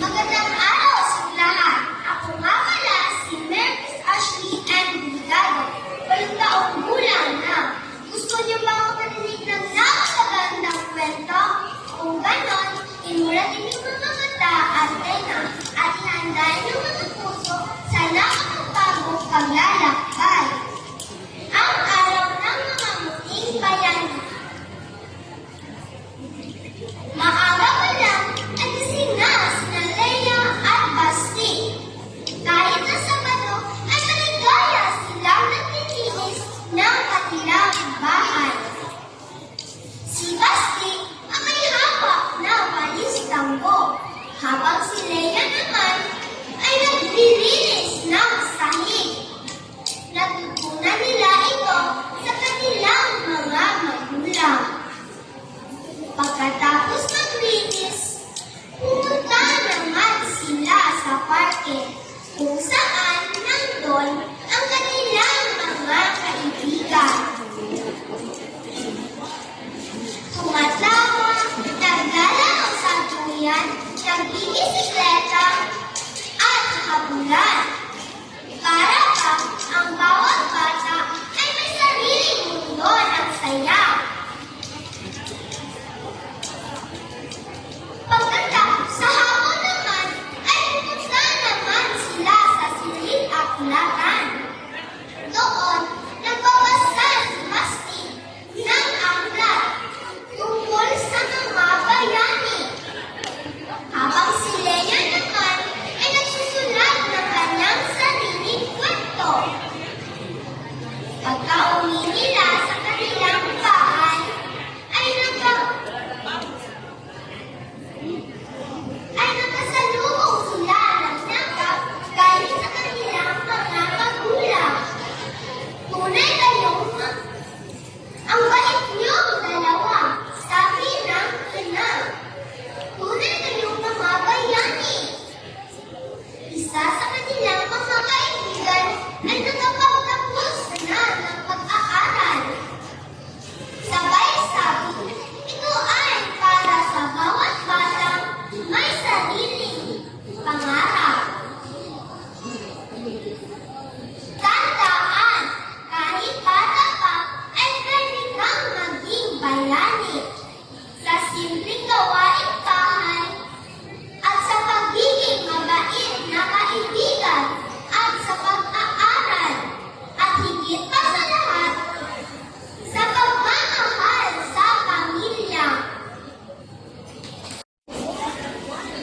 妈妈在哪 habang si Leia naman ay naglilinis ng You.